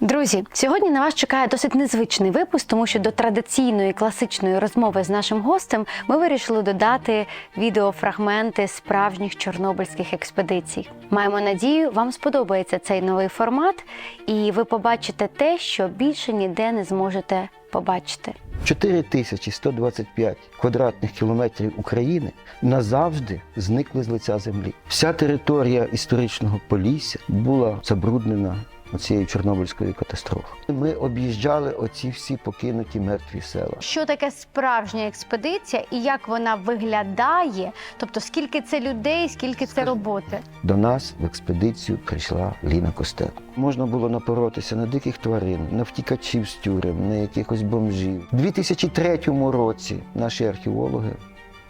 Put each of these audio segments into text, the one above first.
Друзі, сьогодні на вас чекає досить незвичний випуск, тому що до традиційної класичної розмови з нашим гостем ми вирішили додати відеофрагменти справжніх чорнобильських експедицій. Маємо надію, вам сподобається цей новий формат, і ви побачите те, що більше ніде не зможете побачити. 4125 квадратних кілометрів України назавжди зникли з лиця землі. Вся територія історичного Полісся була забруднена цією Чорнобильською катастрофою. Ми об'їжджали оці всі покинуті мертві села. Що таке справжня експедиція і як вона виглядає? Тобто, скільки це людей, скільки це роботи? До нас в експедицію прийшла Ліна Костенко. Можна було напоротися на диких тварин, на втікачів з тюрем, на якихось бомжів. У 2003 році наші археологи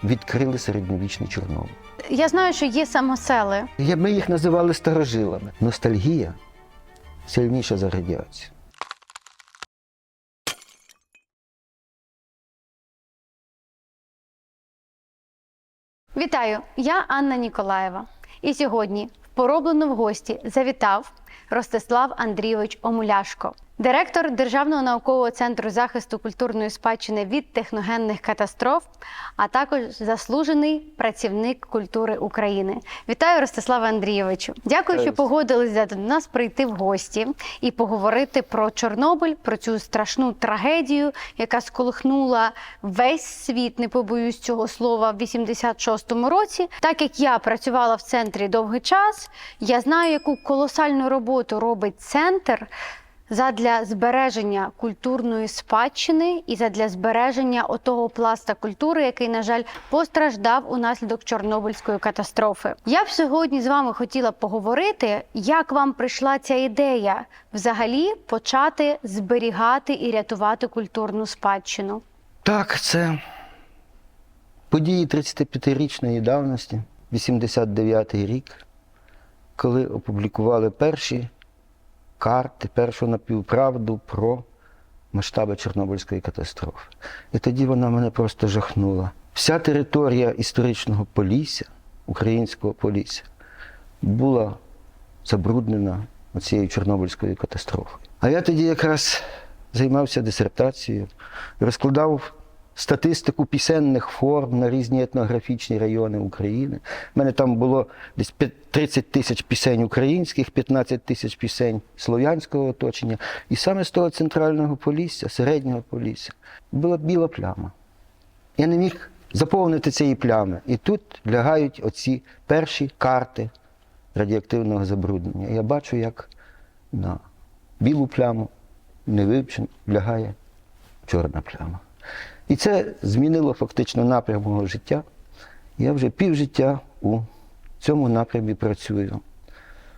відкрили середньовічний Чорнобиль. Я знаю, що є самосели. Я- Ми їх називали старожилами. Ностальгія сильніша за радіацію. Вітаю! Я Анна Ніколаєва. І сьогодні в пороблену в гості завітав Ростислав Андрійович Омуляшко, директор Державного наукового центру захисту культурної спадщини від техногенних катастроф, а також заслужений працівник культури України. Вітаю, Ростиславе Андрійовичу! Дякую, що погодилися до нас прийти в гості і поговорити про Чорнобиль, про цю страшну трагедію, яка сколихнула весь світ, не побоюсь цього слова, в 86-му році. Так як я працювала в центрі довгий час, я знаю, яку колосальну роботу робить центр. Задля збереження культурної спадщини і задля збереження отого пласта культури, який, на жаль, постраждав унаслідок Чорнобильської катастрофи. Я б сьогодні з вами хотіла поговорити, як вам прийшла ця ідея взагалі почати зберігати і рятувати культурну спадщину. Так, це події 35-річної давності, 89-й рік, коли опублікували перші карти, першу напівправду про масштаби Чорнобильської катастрофи. І тоді вона мене просто жахнула. Вся територія історичного Полісся, українського Полісся, була забруднена цією Чорнобильською катастрофою. А я тоді якраз займався дисертацією, розкладав статистику пісенних форм на різні етнографічні райони України. У мене там було десь п'ят- 30 тисяч пісень українських, 15 тисяч пісень слов'янського оточення. І саме з того центрального полісся, середнього полісся, була біла пляма. Я не міг заповнити цієї плями. І тут лягають оці перші карти радіоактивного забруднення. Я бачу, як на білу пляму невивчено лягає чорна пляма. І це змінило фактично напрям мого життя. Я вже півжиття у цьому напрямі працюю.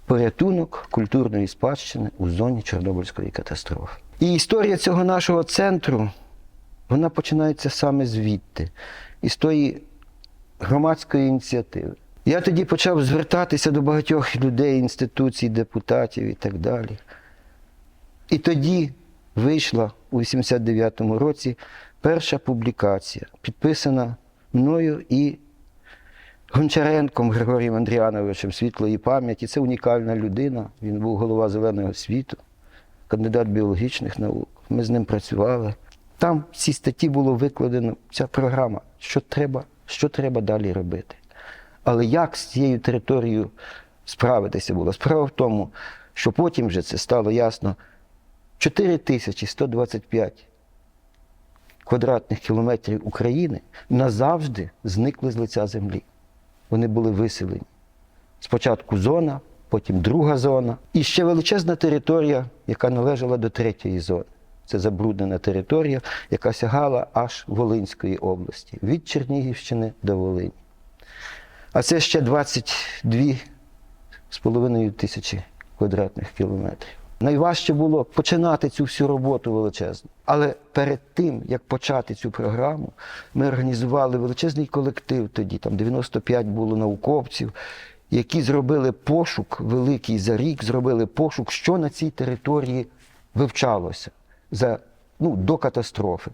Порятунок культурної спадщини у зоні Чорнобильської катастрофи. І історія цього нашого центру вона починається саме звідти, із тої громадської ініціативи. Я тоді почав звертатися до багатьох людей, інституцій, депутатів і так далі. І тоді вийшла у 89-му році перша публікація, підписана мною і Гончаренком Григорієм Андріановичем світлої пам'яті. Це унікальна людина. Він був голова зеленого світу, кандидат біологічних наук. Ми з ним працювали. Там в цій статті було викладено ця програма, що треба, що треба далі робити. Але як з цією територією справитися було? Справа в тому, що потім вже це стало ясно. 4125 квадратних кілометрів України назавжди зникли з лиця землі. Вони були виселені. Спочатку зона, потім друга зона. І ще величезна територія, яка належала до третьої зони. Це забруднена територія, яка сягала аж Волинської області, від Чернігівщини до Волині. А це ще 22 з половиною тисячі квадратних кілометрів. Найважче було починати цю всю роботу величезну. Але перед тим, як почати цю програму, ми організували величезний колектив тоді, там 95 було науковців, які зробили пошук великий за рік, зробили пошук, що на цій території вивчалося за, ну, до катастрофи.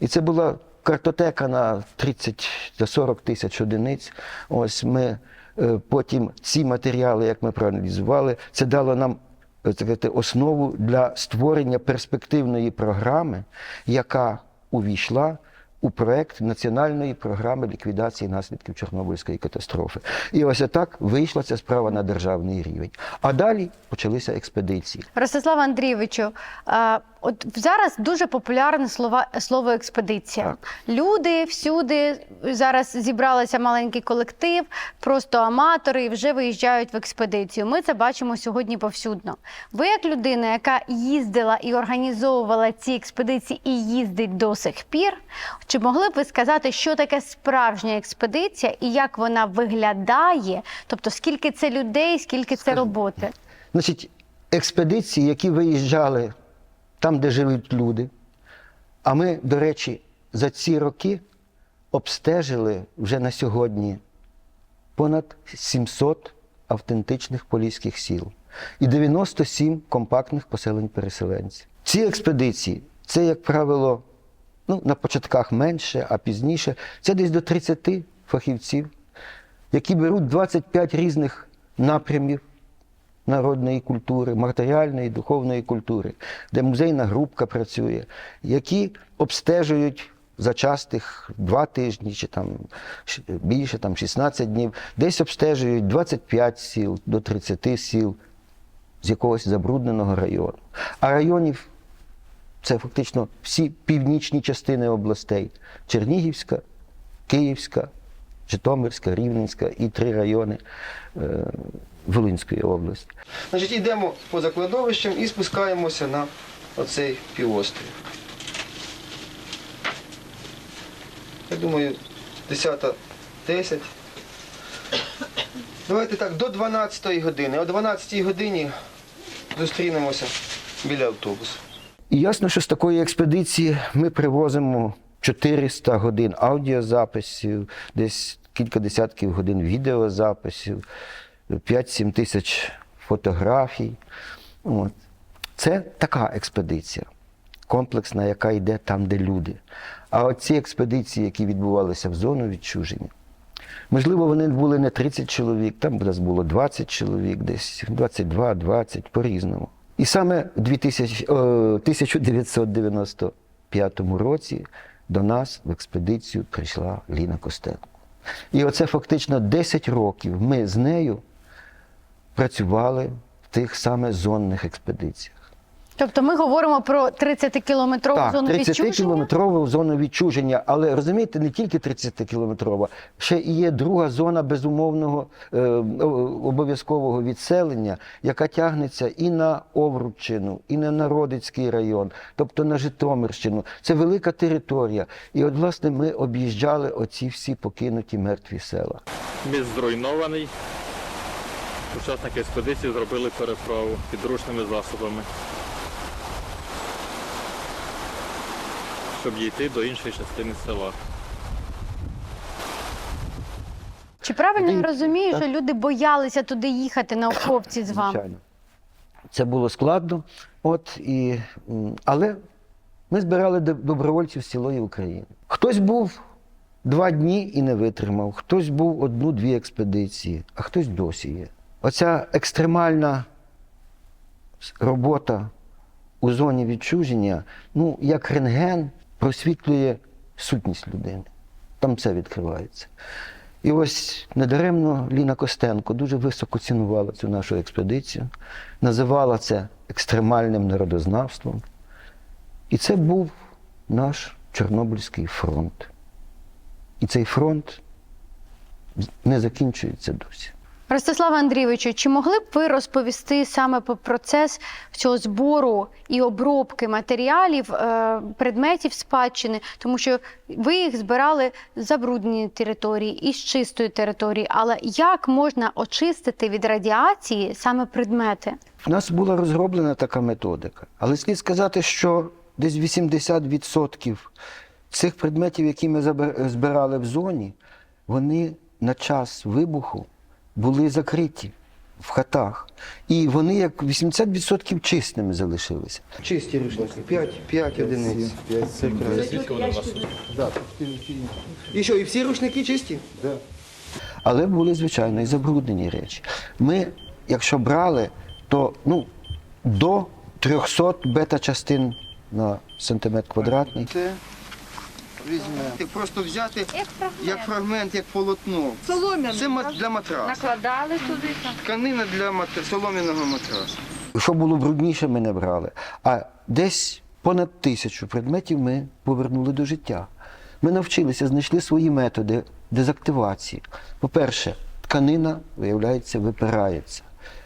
І це була картотека на 30 та 40 тисяч одиниць. Ось ми е, потім ці матеріали, як ми проаналізували, це дало нам сказати, основу для створення перспективної програми, яка увійшла у проект національної програми ліквідації наслідків Чорнобильської катастрофи. І ось так вийшла ця справа на державний рівень. А далі почалися експедиції. Ростислав Андрійовичу, е, от зараз дуже популярне слова, слово експедиція. Так. Люди всюди зараз зібралися маленький колектив, просто аматори і вже виїжджають в експедицію. Ми це бачимо сьогодні повсюдно. Ви, як людина, яка їздила і організовувала ці експедиції і їздить до сих пір, чи могли б ви сказати, що таке справжня експедиція і як вона виглядає? Тобто, скільки це людей, скільки це роботи? Значить, експедиції, які виїжджали там, де живуть люди. А ми, до речі, за ці роки обстежили вже на сьогодні понад 700 автентичних поліських сіл і 97 компактних поселень переселенців. Ці експедиції це, як правило, ну, на початках менше, а пізніше це десь до 30 фахівців, які беруть 25 різних напрямів народної культури, матеріальної, духовної культури, де музейна групка працює, які обстежують за частих два тижні чи там більше, там 16 днів, десь обстежують 25 сіл до 30 сіл з якогось забрудненого району. А районів це фактично всі північні частини областей: Чернігівська, Київська, Житомирська, Рівненська і три райони е, Волинської області. Значить, йдемо по закладовищам і спускаємося на оцей півострів. Я думаю, 10.10. Давайте так, до 12-ї години. О 12-й годині зустрінемося біля автобусу. І ясно, що з такої експедиції ми привозимо 400 годин аудіозаписів, десь кілька десятків годин відеозаписів, 5-7 тисяч фотографій. От. Це така експедиція, комплексна, яка йде там, де люди. А от ці експедиції, які відбувалися в зону відчуження, Можливо, вони були не 30 чоловік, там нас було 20 чоловік, десь 22-20, по-різному. І саме в 2000, о, 1995 році до нас в експедицію прийшла Ліна Костенко. І оце фактично 10 років ми з нею працювали в тих саме зонних експедиціях. Тобто ми говоримо про 30-кілометрову Так, зону 30 відчуження? кілометрову зону відчуження, але розумієте, не тільки 30 кілометрова, ще і є друга зона безумовного е, обов'язкового відселення, яка тягнеться і на Овруччину, і на Народицький район, тобто на Житомирщину. Це велика територія. І от, власне, ми об'їжджали оці всі покинуті мертві села. Міст зруйнований. Учасники експедиції зробили переправу підручними засобами, щоб дійти до іншої частини села. Чи правильно я розумію, так. що люди боялися туди їхати науковці з вами? Звичайно. Це було складно, от, і, м, але ми збирали доб- добровольців з цілої України. Хтось був два дні і не витримав, хтось був одну-дві експедиції, а хтось досі є. Оця екстремальна с- робота у зоні відчуження, ну, як рентген, просвітлює сутність людини. Там це відкривається. І ось недаремно Ліна Костенко дуже високо цінувала цю нашу експедицію, називала це екстремальним народознавством. І це був наш Чорнобильський фронт. І цей фронт не закінчується досі. Ростиславе Андрійовичу, чи могли б ви розповісти саме про процес цього збору і обробки матеріалів, е, предметів спадщини, тому що ви їх збирали з забруднені території і з чистої території. Але як можна очистити від радіації саме предмети? У нас була розроблена така методика. Але слід сказати, що десь 80% цих предметів, які ми збирали в зоні, вони на час вибуху були закриті в хатах. І вони як 80% чистими залишилися. Чисті рушники, 5, 5 одиниць. Звідки вони у вас? І що, і всі рушники чисті? Так. Але були, звичайно, і забруднені речі. Ми, якщо брали, то ну, до 300 бета-частин на сантиметр квадратний. Це візьмете, просто взяти Як фрагмент. як фрагмент, як полотно. Солом'яний. Це ма- для матрасу. Накладали туди. Тканина для мат- солом'яного матрасу. Що було брудніше, ми не брали. А десь понад тисячу предметів ми повернули до життя. Ми навчилися, знайшли свої методи дезактивації. По-перше, тканина, виявляється, випирається.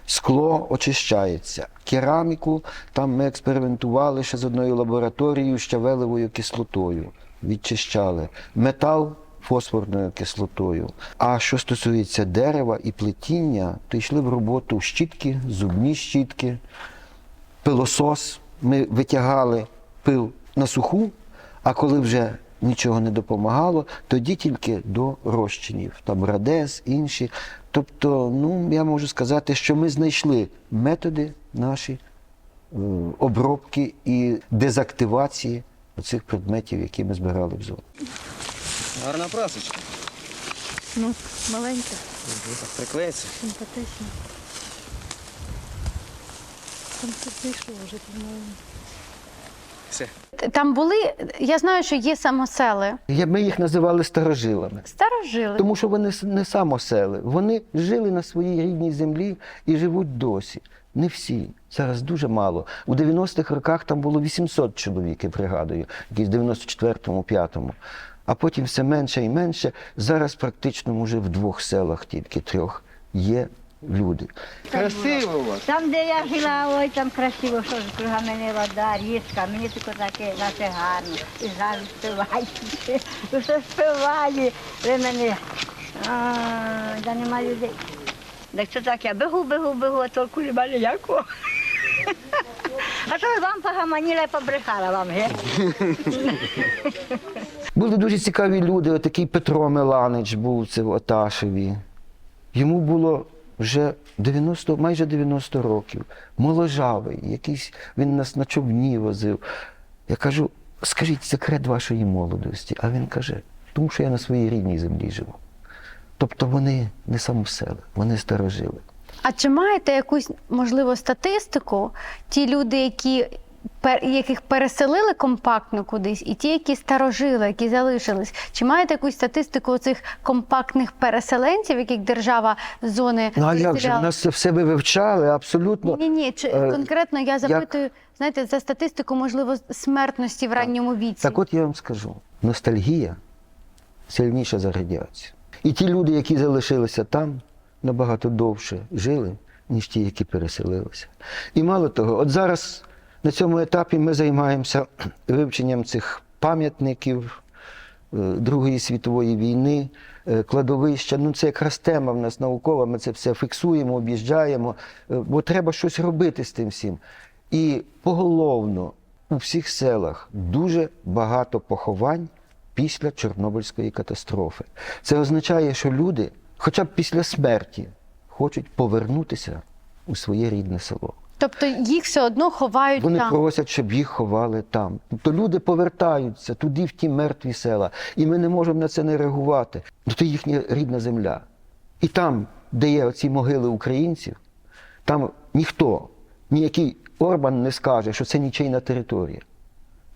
Скло очищається. Кераміку там ми експериментували ще з одною лабораторією з щавелевою кислотою. Відчищали. Метал фосфорною кислотою. А що стосується дерева і плетіння, то йшли в роботу щітки, зубні щітки, пилосос. Ми витягали пил на суху, а коли вже нічого не допомагало, тоді тільки до розчинів, там радес, інші. Тобто, ну, я можу сказати, що ми знайшли методи наші е, обробки і дезактивації цих предметів, які ми збирали в зоні. Гарна прасочка. Ну, маленька, приклеїться. симпатична. Там тут зайшов вже, по-моєму. Все. Там були, я знаю, що є самосели. Я- Ми їх називали старожилами. Старожили. Тому що вони с- не самосели. Вони жили на своїй рідній землі і живуть досі. Не всі. Зараз дуже мало. У 90-х роках там було 800 чоловік, я пригадую, якісь в 94-му, 5-му. А потім все менше і менше. Зараз практично вже в двох селах, тільки трьох, є люди. Красиво у вас. Там, де я жила, ой, там красиво, що ж круга мене вода, річка, мені тільки таке, наче гарно. І зараз співають. Усе співає. Ви мене. А, да нема людей. Так що так, я бегу, бегу, бегу, а толку нема ніякого. А то вам погаманіла і побрехала вам, ге? Були дуже цікаві люди. Отакий Петро Меланич був це в Оташеві. Йому було вже 90, майже 90 років. Моложавий, якийсь він нас на човні возив. Я кажу, скажіть секрет вашої молодості. А він каже, тому що я на своїй рідній землі живу. Тобто вони не самосели, вони старожили. А чи маєте якусь можливо статистику? Ті люди, які яких переселили компактно кудись, і ті, які старожили, які залишились. Чи маєте якусь статистику цих компактних переселенців, яких держава з зони Ну а як же? У нас це все ви вивчали абсолютно. Ні, ні, чи Е, конкретно я запитую, знаєте, за статистику, можливо, смертності в ранньому віці. Так от я вам скажу: ностальгія сильніша за радіацію. І ті люди, які залишилися там, набагато довше жили, ніж ті, які переселилися. І мало того, от зараз на цьому етапі ми займаємося вивченням цих пам'ятників е, Другої світової війни, е, кладовища. Ну, це якраз тема в нас наукова, ми це все фіксуємо, об'їжджаємо, е, бо треба щось робити з тим всім. І поголовно у всіх селах дуже багато поховань після Чорнобильської катастрофи. Це означає, що люди, хоча б після смерті, хочуть повернутися у своє рідне село. Тобто їх все одно ховають Вони там. просять, щоб їх ховали там. Тобто люди повертаються туди, в ті мертві села, і ми не можемо на це не реагувати. Ну, це їхня рідна земля. І там, де є оці могили українців, там ніхто, ніякий Орбан не скаже, що це нічийна територія.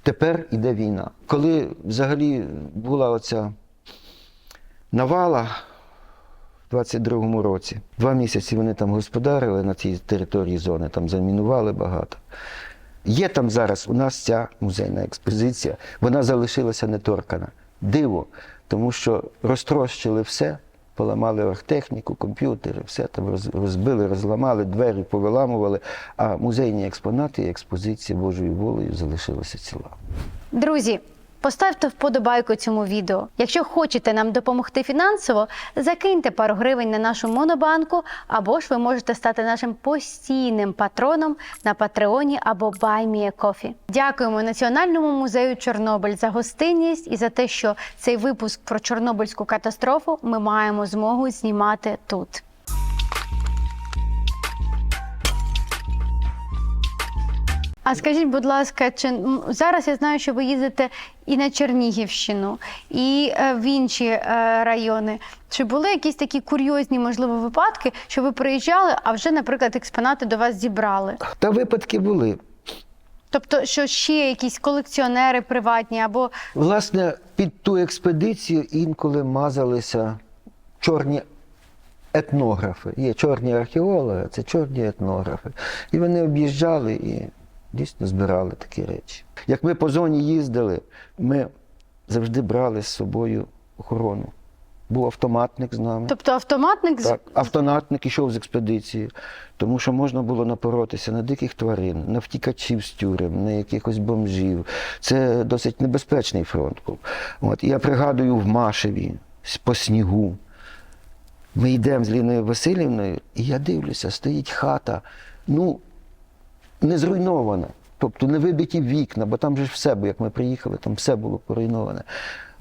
Тепер іде війна. Коли взагалі була оця навала в 22-му році, два місяці вони там господарили на цій території зони, там замінували багато. Є там зараз у нас ця музейна експозиція, вона залишилася неторкана. Диво, тому що розтрощили все, поламали техніку, комп'ютери, все там роз- розбили, розламали, двері повиламували, а музейні експонати і експозиція Божою волею залишилися ціла. Друзі, поставте вподобайку цьому відео. Якщо хочете нам допомогти фінансово, закиньте пару гривень на нашу монобанку, або ж ви можете стати нашим постійним патроном на Патреоні або BuyMeACoffee. Дякуємо Національному музею Чорнобиль за гостинність і за те, що цей випуск про Чорнобильську катастрофу ми маємо змогу знімати тут. А скажіть, будь ласка, чи зараз я знаю, що ви їздите і на Чернігівщину, і е, в інші е, райони. Чи були якісь такі курйозні, можливо, випадки, що ви приїжджали, а вже, наприклад, експонати до вас зібрали? Та випадки були. Тобто, що ще якісь колекціонери приватні або Власне, під ту експедицію інколи мазалися чорні етнографи. Є чорні археологи, це чорні етнографи. І вони об'їжджали і дійсно збирали такі речі. Як ми по зоні їздили, ми завжди брали з собою охорону. Був автоматник з нами. тобто автоматник Так, автоматник ішов з експедиції, тому що можна було напоротися на диких тварин, на втікачів з тюрем, на якихось бомжів. Це досить небезпечний фронт був. От, я пригадую в Машеві по снігу. Ми йдемо з Ліною Васильівною, і я дивлюся, стоїть хата, ну, не зруйнована. Тобто не вибиті вікна, бо там же ж все, бо як ми приїхали, там все було поруйноване.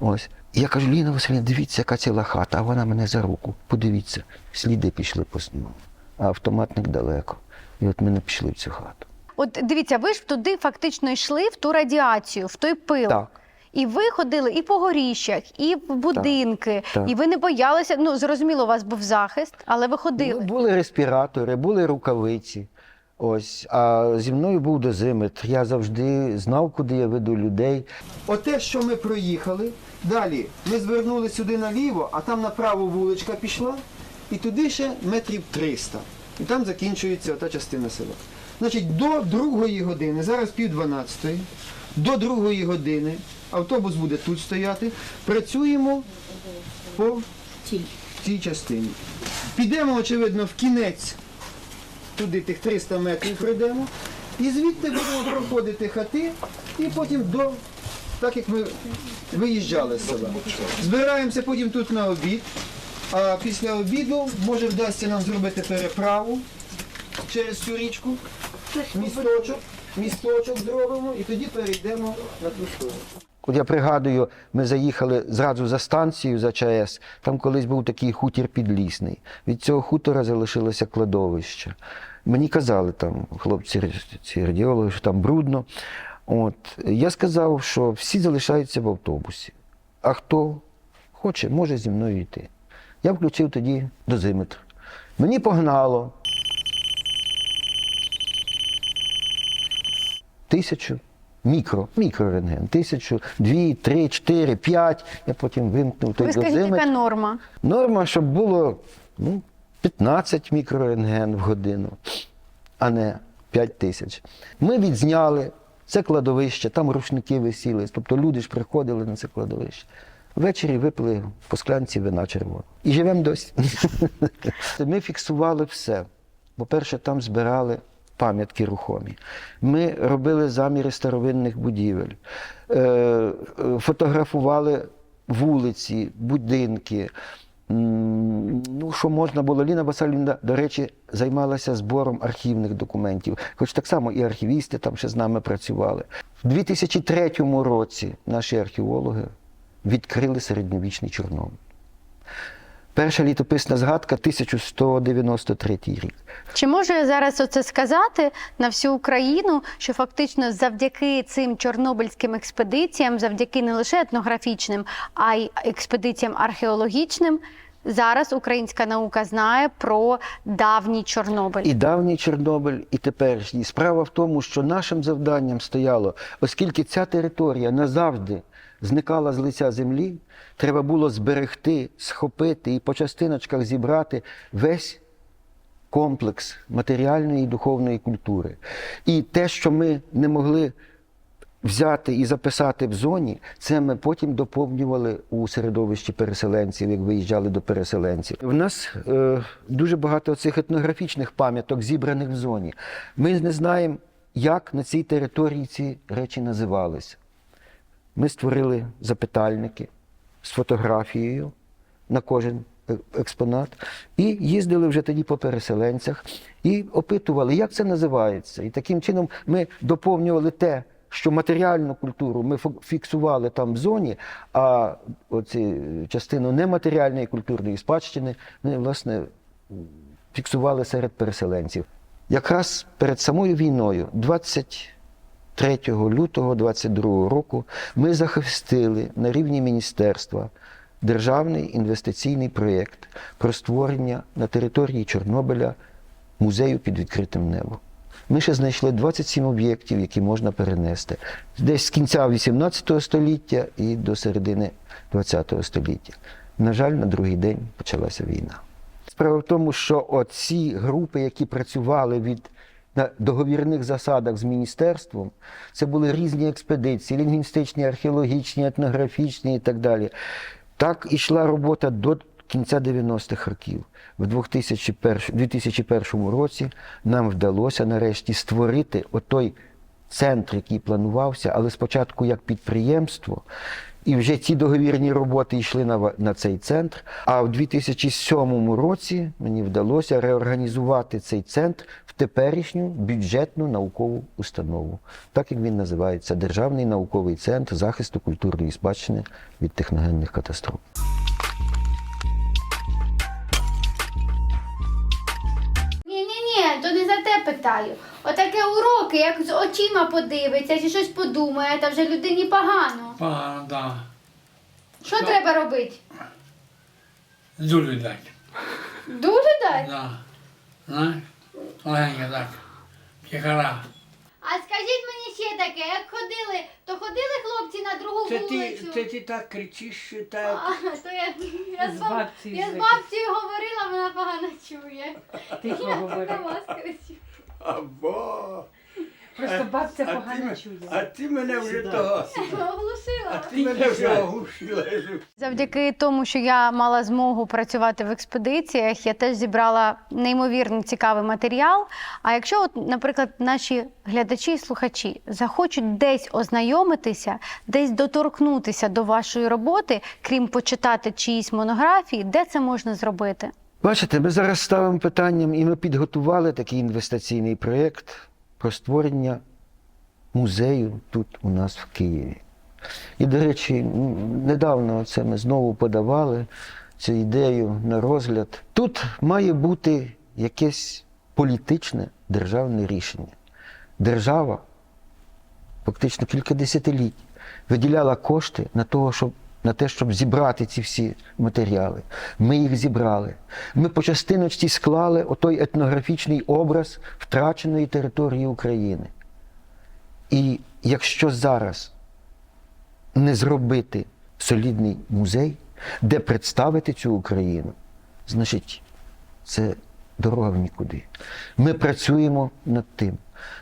Ось. І я кажу, Ліна Васильівна, дивіться, яка ціла хата, а вона мене за руку. Подивіться, сліди пішли по снігу, а автоматник далеко. І от ми не пішли в цю хату. От дивіться, ви ж туди фактично йшли в ту радіацію, в той пил. Так. І ви ходили і по горіщах, і в будинки, так. і ви не боялися. Ну зрозуміло, у вас був захист, але ви ходили. Ну, були респіратори, були рукавиці. Ось, а зі мною був дозиметр. Я завжди знав, куди я веду людей. Оте, що ми проїхали. Далі ми звернули сюди наліво, а там направо вуличка пішла, і туди ще метрів 300. І там закінчується та частина села. Значить, до другої години, зараз пів дванадцятої, до другої години автобус буде тут стояти. Працюємо по цій частині. Підемо, очевидно, в кінець туди тих 300 метрів пройдемо. І звідти будемо проходити хати і потім до, так як ми виїжджали з села. Збираємося потім тут на обід. А після обіду може вдасться нам зробити переправу через цю річку, місточок, місточок зробимо і тоді перейдемо на ту сторону. От я пригадую, ми заїхали зразу за станцію за ЧАЕС. Там колись був такий хутір підлісний. Від цього хутора залишилося кладовище. Мені казали там хлопці, ці радіологи, що там брудно. От я сказав, що всі залишаються в автобусі. А хто хоче, може зі мною йти. Я включив тоді дозиметр. Мені погнало. Тисячу. Мікро, мікрорентген. Тисячу, дві, три, чотири, п'ять. Я потім вимкнув той ви скажіть, дозиметр. яка норма? Норма, щоб було ну, 15 мікрорентген в годину, а не 5 тисяч. Ми відзняли це кладовище, там рушники висіли. Тобто люди ж приходили на це кладовище. Ввечері випили по склянці вина червоного. І живемо досі. Ми фіксували все. По-перше, там збирали пам'ятки рухомі. Ми робили заміри старовинних будівель, е, е, фотографували вулиці, будинки. Ну, що можна було. Ліна Васильівна, до речі, займалася збором архівних документів. Хоч так само і архівісти там ще з нами працювали. В 2003 році наші археологи відкрили середньовічний Чорнобиль. Перша літописна згадка 1193 рік. Чи можу я зараз оце сказати на всю Україну, що фактично завдяки цим чорнобильським експедиціям, завдяки не лише етнографічним, а й експедиціям археологічним, зараз українська наука знає про давній Чорнобиль? І давній Чорнобиль, і теперішній. Справа в тому, що нашим завданням стояло, оскільки ця територія назавжди зникала з лиця землі, треба було зберегти, схопити і по частиночках зібрати весь комплекс матеріальної і духовної культури. І те, що ми не могли взяти і записати в зоні, це ми потім доповнювали у середовищі переселенців, як виїжджали до переселенців. В нас е, дуже багато цих етнографічних пам'яток зібраних в зоні. Ми не знаємо, як на цій території ці речі називалися. Ми створили запитальники з фотографією на кожен е- експонат і їздили вже тоді по переселенцях і опитували, як це називається. І таким чином ми доповнювали те, що матеріальну культуру ми фіксували там в зоні, а оці частину нематеріальної культурної спадщини ми, власне, фіксували серед переселенців. Якраз перед самою війною, 20 3 лютого 22 року ми захистили на рівні міністерства державний інвестиційний проєкт про створення на території Чорнобиля музею під відкритим небом. Ми ще знайшли 27 об'єктів, які можна перенести десь з кінця 18 століття і до середини 20 століття. На жаль, на другий день почалася війна. Справа в тому, що оці групи, які працювали від на договірних засадах з міністерством, це були різні експедиції, лінгвістичні, археологічні, етнографічні і так далі. Так ішла робота до кінця 90-х років. В 2001, 2001 році нам вдалося нарешті створити отой центр, який планувався, але спочатку як підприємство. І вже ці договірні роботи йшли на, на цей центр. А в 2007 році мені вдалося реорганізувати цей центр в теперішню бюджетну наукову установу, так як він називається Державний науковий центр захисту культурної спадщини від техногенних катастроф. То не за те питаю. Отаке уроки, як з очима подивиться, чи щось подумає, та вже людині погано. Погано, да. Що треба робити? Дулю дать. Дуже дать? Да. Знаєш? Легенько так. Тихара. А скажіть мені ще таке, як ходили, то ходили хлопці на другу Це ти, вулицю? це ти так кричиш, що так. А, то я, я, з, З баб... бабцею я з бабцею говорила, вона погано чує. Тихо Я говори. на вас кричу. Або. Просто бабця А погано ти, чує. а ти мене вже того. А Оглушила. ти мене вже оглушила. Завдяки тому, що я мала змогу працювати в експедиціях, я теж зібрала неймовірно цікавий матеріал. А якщо, от, наприклад, наші глядачі і слухачі захочуть десь ознайомитися, десь доторкнутися до вашої роботи, крім почитати чиїсь монографії, де це можна зробити? Бачите, ми зараз ставимо питанням, і ми підготували такий інвестиційний проєкт про створення музею тут у нас в Києві. І, до речі, недавно це ми знову подавали цю ідею на розгляд. Тут має бути якесь політичне державне рішення. Держава фактично кілька десятиліть виділяла кошти на того, щоб. На те, щоб зібрати ці всі матеріали. Ми їх зібрали. Ми по частиночці склали отой етнографічний образ втраченої території України. І якщо зараз не зробити солідний музей, де представити цю Україну, значить, це дорога в нікуди. Ми працюємо над тим.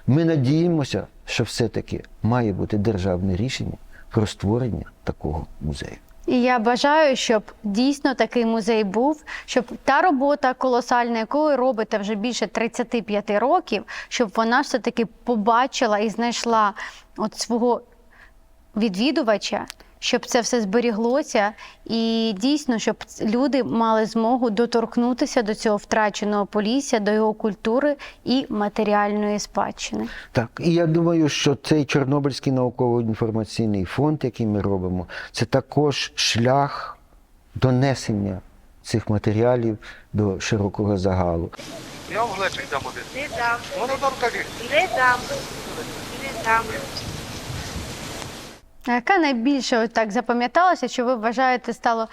Ми надіємося, що все-таки має бути державне рішення про створення такого музею. І я бажаю, щоб дійсно такий музей був, щоб та робота колосальна, яку ви робите вже більше 35 років, щоб вона все таки побачила і знайшла от свого відвідувача, щоб це все зберіглося, і дійсно, щоб люди мали змогу доторкнутися до цього втраченого полісся, до його культури і матеріальної спадщини. Так, і я думаю, що цей Чорнобильський науково-інформаційний фонд, який ми робимо, це також шлях донесення цих матеріалів до широкого загалу. Я вам глечик дам один. Не дам. Дам. Не дам. Не дам. А яка найбільше от так запам'яталася, що ви вважаєте стало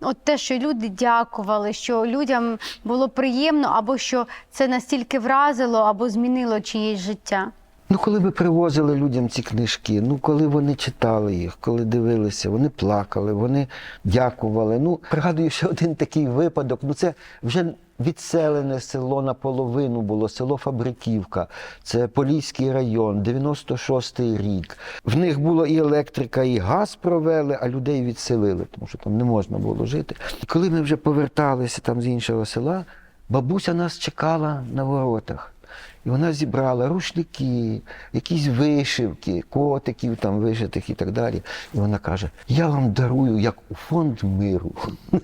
от те, що люди дякували, що людям було приємно, або що це настільки вразило, або змінило чиєсь життя? Ну, коли ми привозили людям ці книжки, ну коли вони читали їх, коли дивилися, вони плакали, вони дякували. Ну, пригадую ще один такий випадок. Ну, це вже відселене село наполовину було, село Фабриківка. Це Поліський район, 96-й рік. В них було і електрика, і газ провели, а людей відселили, тому що там не можна було жити. І коли ми вже поверталися там з іншого села, бабуся нас чекала на воротах. І вона зібрала рушники, якісь вишивки, котиків там вишитих і так далі. І вона каже: Я вам дарую як у фонд миру.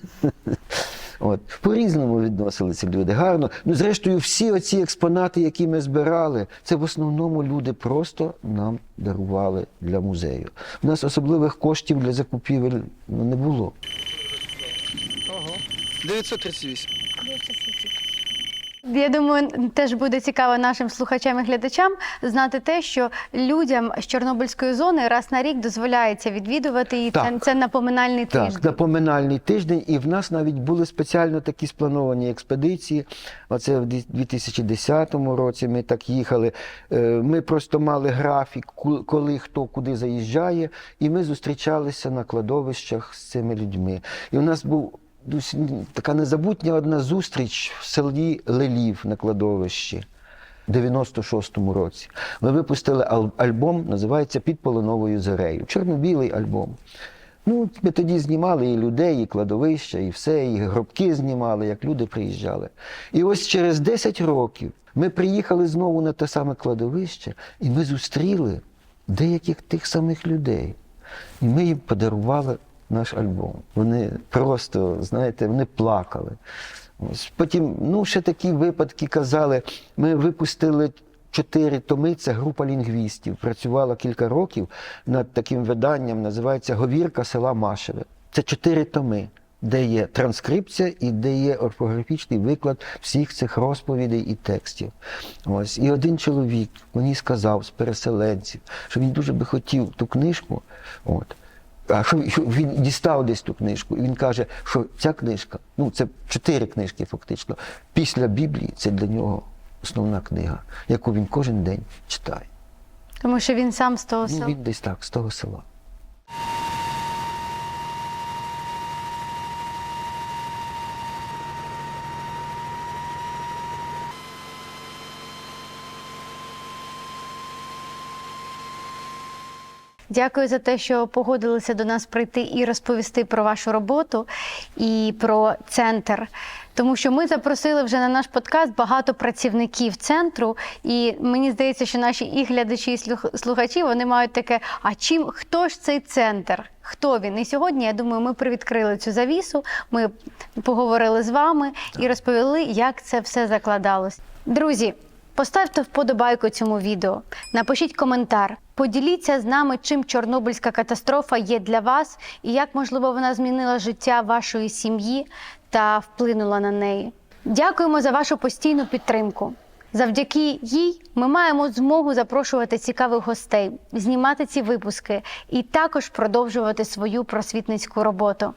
От. По-різному відносилися люди. Гарно. Ну, зрештою, всі оці експонати, які ми збирали, це в основному люди просто нам дарували для музею. У нас особливих коштів для закупівель ну, не було. 938. Я думаю, теж буде цікаво нашим слухачам і глядачам знати те, що людям з Чорнобильської зони раз на рік дозволяється відвідувати її. Це, Так. це напоминальний Так, тиждень. напоминальний тиждень, і в нас навіть були спеціально такі сплановані експедиції. Оце в 2010 році ми так їхали. Е, Ми просто мали графік, коли хто куди заїжджає, і ми зустрічалися на кладовищах з цими людьми. І у нас був така незабутня одна зустріч в селі Лелів на кладовищі. в 96-му році. Ми випустили альбом, називається Під полоновою зорею. Чорно-білий альбом. Ну, ми тоді знімали і людей, і кладовища, і все, і гробки знімали, як люди приїжджали. І ось через 10 років ми приїхали знову на те саме кладовище, і ми зустріли деяких тих самих людей. І ми їм подарували наш альбом. Вони просто, знаєте, вони плакали. Ось. Потім, ну, ще такі випадки казали, ми випустили чотири томи, це група лінгвістів. Працювала кілька років над таким виданням, називається Говірка села Машеве. Це чотири томи, де є транскрипція і де є орфографічний виклад всіх цих розповідей і текстів. Ось. І один чоловік мені сказав з переселенців, що він дуже би хотів ту книжку. От. А що що він дістав десь ту книжку, і він каже, що ця книжка, ну це чотири книжки фактично, після Біблії це для нього основна книга, яку він кожен день читає. Тому що він сам з того Ну, села. він десь так, з того села. Дякую за те, що погодилися до нас прийти і розповісти про вашу роботу і про центр. Тому що ми запросили вже на наш подкаст багато працівників центру, і мені здається, що наші і глядачі, і слух- слухачі вони мають таке: а чим хто ж цей центр? Хто він? І сьогодні я думаю, ми привідкрили цю завісу. Ми поговорили з вами і розповіли, як це все закладалось. Друзі, Поставте вподобайку цьому відео, напишіть коментар, поділіться з нами, чим Чорнобильська катастрофа є для вас і як, можливо, вона змінила життя вашої сім'ї та вплинула на неї. Дякуємо за вашу постійну підтримку. Завдяки їй ми маємо змогу запрошувати цікавих гостей, знімати ці випуски і також продовжувати свою просвітницьку роботу.